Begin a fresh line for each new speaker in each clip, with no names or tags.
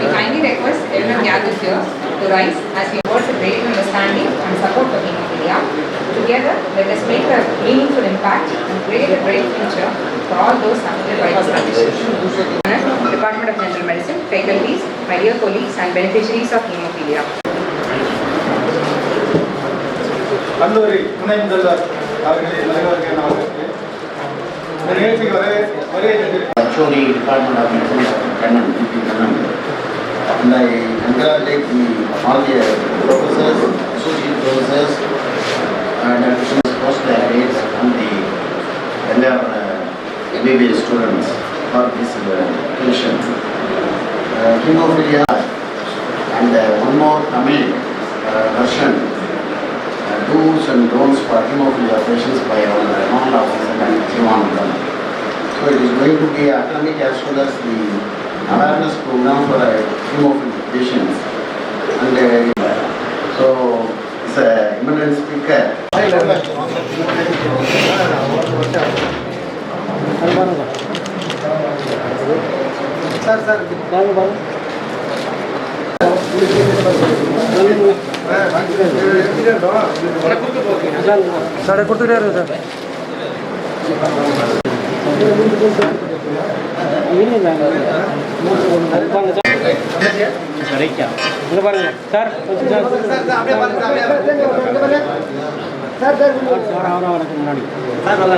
We kindly request everyone gathered here to rise as we work with great understanding and support for hemophilia. Together, let us make a meaningful impact and create a great future for all those affected by this condition. Department of General Medicine, faculties, my dear colleagues and beneficiaries of hemophilia.
கல்லூரி துணை முதல்வர் அவர்களே வருவார்கள் என வரவேற்கிறேன். இந்த நிகழ்ச்சிக்கு வர வருகை தந்திருக்கிறார்
HOD Department of Medicine, Kannan, DP Kannan. And I congratulate the, all the professors, associate professors, and additional postgraduates and the entire uh, MBBS students for this uh, occasion. Uh, Hemophilia and uh, one more Tamil uh, version, uh, do's and don'ts for hemophilia So it is going to be academic as well as the awareness program for a few of the patients. And uh, so it's a eminent speaker.
Sir sir
బాగా బాగా సరే కొడుతున్నారు sir பாருங்க sir முன்னாடி sir நல்லா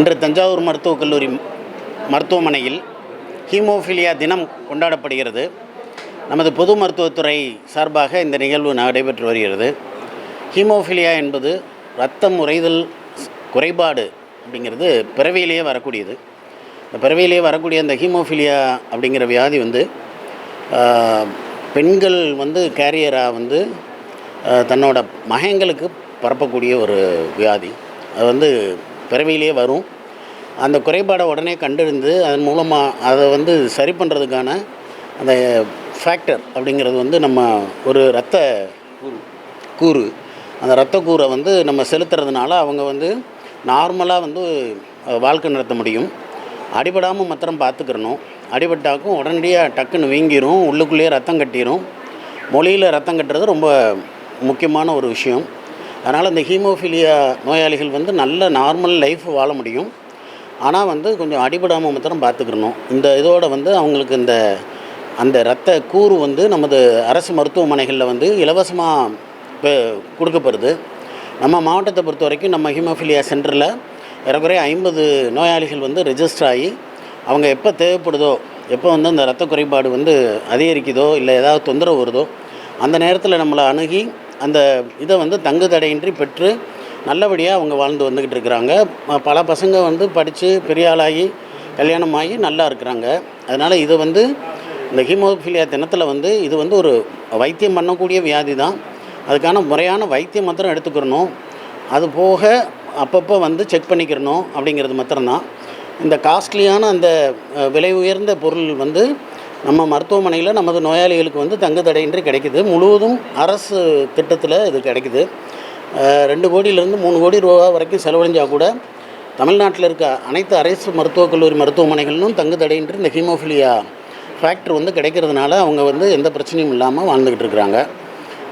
இன்று தஞ்சாவூர் மருத்துவக் கல்லூரி மருத்துவமனையில் ஹீமோஃபிலியா தினம் கொண்டாடப்படுகிறது. நமது பொது மருத்துவத்துறை சார்பாக இந்த நிகழ்வு நடைபெற்று வருகிறது. ஹீமோஃபிலியா என்பது இரத்தம் உறைதல் குறைபாடு அப்படிங்கிறது பிறவியிலேயே வரக்கூடியது. இந்த பிறவியிலேயே வரக்கூடிய அந்த ஹீமோஃபிலியா அப்படிங்கிற வியாதி வந்து பெண்கள் வந்து கேரியராக வந்து தன்னோட மகங்களுக்கு பரப்பக்கூடிய ஒரு வியாதி. அது வந்து பிறவியிலே வரும். அந்த குறைபாடை உடனே கண்டறிந்து அதன் மூலமாக அதை வந்து சரி பண்ணுறதுக்கான அந்த ஃபேக்டர் அப்படிங்கிறது வந்து நம்ம ஒரு இரத்த கூறு. அந்த இரத்த கூரை வந்து நம்ம செலுத்துறதுனால அவங்க வந்து நார்மலாக வந்து வாழ்க்கை நடத்த முடியும். அடிபடாமல் மாத்திரம் பார்த்துக்கிறணும். அடிபட்டாக்கும் உடனடியாக டக்குன்னு வீங்கிரும் உள்ளுக்குள்ளேயே ரத்தம் கட்டிடும் மொழியில் ரத்தம் கட்டுறது ரொம்ப முக்கியமான ஒரு விஷயம். அதனால் இந்த ஹீமோஃபிலியா நோயாளிகள் வந்து நல்ல நார்மல் லைஃப் வாழ முடியும். ஆனால் வந்து கொஞ்சம் அடிபடாமல் மாத்திரம் பார்த்துக்கிறணும் இந்த இதோட வந்து அவங்களுக்கு இந்த அந்த இரத்த கூறு வந்து நமது அரசு மருத்துவமனைகளில் வந்து இலவசமாக கொடுக்கப்படுது. நம்ம மாவட்டத்தை பொறுத்த வரைக்கும் நம்ம ஹீமோஃபிலியா சென்டரில் ஏறக்குறைய ஐம்பது நோயாளிகள் வந்து ரெஜிஸ்டர் ஆகி அவங்க எப்போ தேவைப்படுதோ எப்போ வந்து அந்த இரத்த குறைபாடு வந்து அதிகரிக்குதோ இல்லை ஏதாவது தொந்தரவு வருதோ அந்த நேரத்தில் நம்மளை அணுகி அந்த இதை வந்து தங்கு தடையின்றி பெற்று நல்லபடியாக அவங்க வாழ்ந்து வந்துக்கிட்டு இருக்கிறாங்க. பல பசங்க வந்து படித்து பெரிய ஆளாகி கல்யாணம் ஆகி நல்லா இருக்கிறாங்க. அதனால் இது வந்து இந்த ஹீமோஃபிலியா தினத்தில் வந்து இது வந்து ஒரு வைத்தியம் பண்ணக்கூடிய வியாதி தான். அதுக்கான முறையான வைத்தியம் மாத்திரம் எடுத்துக்கிறணும். அது போக அப்பப்போ வந்து செக் பண்ணிக்கிறணும் அப்படிங்கிறது மாத்திரம்தான். இந்த காஸ்ட்லியான அந்த விலை உயர்ந்த பொருள் வந்து நம்ம மருத்துவமனையில் நமது நோயாளிகளுக்கு வந்து தங்கு தடையின்றி கிடைக்குது. முழுவதும் அரசு திட்டத்தில் இது கிடைக்குது. ரெண்டு கோடியிலேருந்து மூணு கோடி ரூபா வரைக்கும் செலவழிஞ்சால் கூட தமிழ்நாட்டில் இருக்க அனைத்து அரசு மருத்துவக் கல்லூரி மருத்துவமனைகளிலும் தங்கு தடையின்றி இந்த ஹீமோஃபிலியா ஃபேக்டர் வந்து கிடைக்கிறதுனால அவங்க வந்து எந்த பிரச்சனையும் இல்லாமல் வாழ்ந்துக்கிட்டு இருக்கிறாங்க.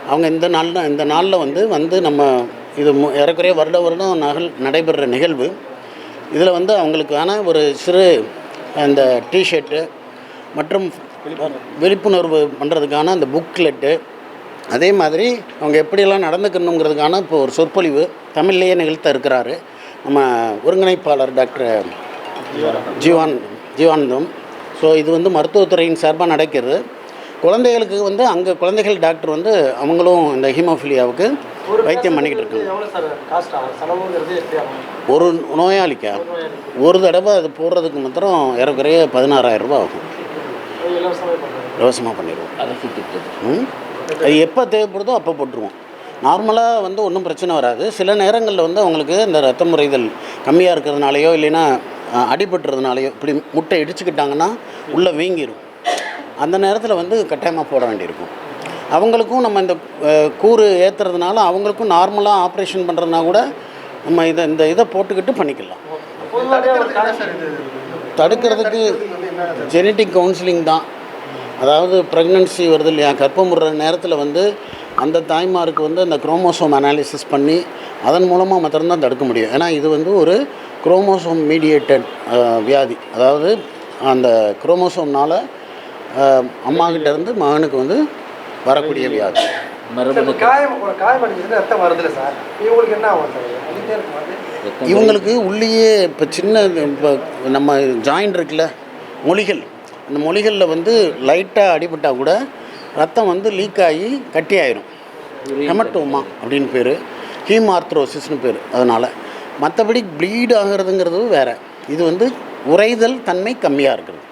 அவங்க இந்த நாளில் இந்த நாளில் வந்து வந்து நம்ம இது மு- ஏறக்குறைய வருட வருடம் நகல் நடைபெற நிகழ்வு. இதில் வந்து அவங்களுக்கான ஒரு சிறு அந்த டிஷர்ட்டு மற்றும் விழிப்புணர்வு பண்ணுறதுக்கான அந்த புக்லெட்டு அதே மாதிரி அவங்க எப்படியெல்லாம் நடந்துக்கணுங்கிறதுக்கான இப்போ ஒரு சொற்பொழிவு தமிழ்லேயே நிகழ்த்த இருக்கிறாரு. நம்ம ஒருங்கிணைப்பாளர் டாக்டர் ஜீவான் ஜீவானந்தம். ஸோ இது வந்து மருத்துவத்துறையின் சார்பாக நடக்கிறது. குழந்தைகளுக்கு வந்து அங்கே குழந்தைகள் டாக்டர் வந்து அவங்களும் இந்த ஹீமோஃபிலியாவுக்கு வைத்தியம் பண்ணிக்கிட்டு இருக்காங்க. ஒரு நோயாளிக்கா. ஒரு தடவை அது போடுறதுக்கு மாத்திரம் ஏறக்குறைய பதினாறாயிரம் ரூபாய் ஆகும்.
இலவசமாக
பண்ணிடுவோம். அது எப்போ தேவைப்படுதோ அப்போ போட்டுருவோம். நார்மலாக வந்து ஒன்றும் பிரச்சனை வராது. சில நேரங்களில் வந்து அவங்களுக்கு இந்த ரத்த முறைதல் கம்மியாக இருக்கிறதுனாலையோ இல்லைன்னா அடிபட்டுறதுனாலையோ இப்படி முட்டை இடிச்சுக்கிட்டாங்கன்னா உள்ளே வீங்கிரும். அந்த நேரத்தில் வந்து கட்டாயமாக போட வேண்டியிருக்கும். அவங்களுக்கும் நம்ம இந்த கூறு ஏற்றுறதுனால அவங்களுக்கும் நார்மலாக ஆப்ரேஷன் பண்ணுறதுனா கூட நம்ம இதை இந்த இதை போட்டுக்கிட்டு பண்ணிக்கலாம். தடுக்கிறதுக்கு ஜெனட்டிக் கவுன்சிலிங் தான். அதாவது ப்ரெக்னன்சி வருது இல்லையா? கர்ப்பமுடுற நேரத்தில் வந்து அந்த தாய்மாருக்கு வந்து அந்த குரோமோசோம் அனாலிசிஸ் பண்ணி அதன் மூலமாக மாத்திரம்தான் தடுக்க முடியும். ஏன்னா இது வந்து ஒரு குரோமோசோம் மீடியேட்டட் வியாதி. அதாவது அந்த குரோமோசோம்னால் அம்மா கிட்ட இருந்து மகனுக்கு வந்து வரக்கூடிய வியாதி.
இவங்களுக்கு
உள்ளேயே இப்போ சின்ன இப்போ நம்ம ஜாயிண்ட் இருக்குல்ல மொழிகள் அந்த மொழிகளில் வந்து லைட்டாக அடிபட்டால் கூட ரத்தம் வந்து லீக் ஆகி கட்டி ஆயிரும். ஹெமட்டோமா அப்படின்னு பேர். ஹீமார்த்ரோசிஸ்னு பேர் அதனால். மற்றபடி ப்ளீட் ஆகிறதுங்கிறது வேறு. இது வந்து உறைதல் தன்மை கம்மியாக இருக்குது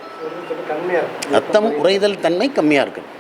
ரத்தம் உறைதல் தன்மை கம்மியாக இருக்குது.